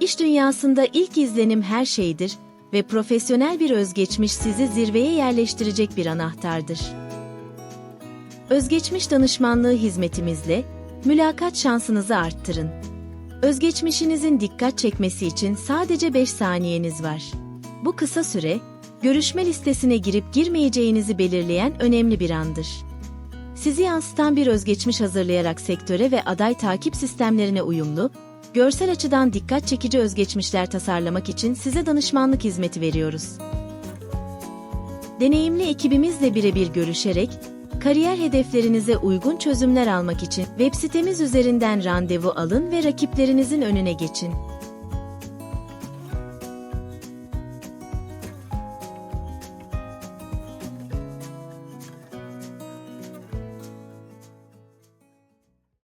İş dünyasında ilk izlenim her şeydir ve profesyonel bir özgeçmiş sizi zirveye yerleştirecek bir anahtardır. Özgeçmiş danışmanlığı hizmetimizle mülakat şansınızı arttırın. Özgeçmişinizin dikkat çekmesi için sadece 5 saniyeniz var. Bu kısa süre, görüşme listesine girip girmeyeceğinizi belirleyen önemli bir andır. Sizi yansıtan bir özgeçmiş hazırlayarak sektöre ve aday takip sistemlerine uyumlu, görsel açıdan dikkat çekici özgeçmişler tasarlamak için size danışmanlık hizmeti veriyoruz. Deneyimli ekibimizle birebir görüşerek, kariyer hedeflerinize uygun çözümler almak için web sitemiz üzerinden randevu alın ve rakiplerinizin önüne geçin.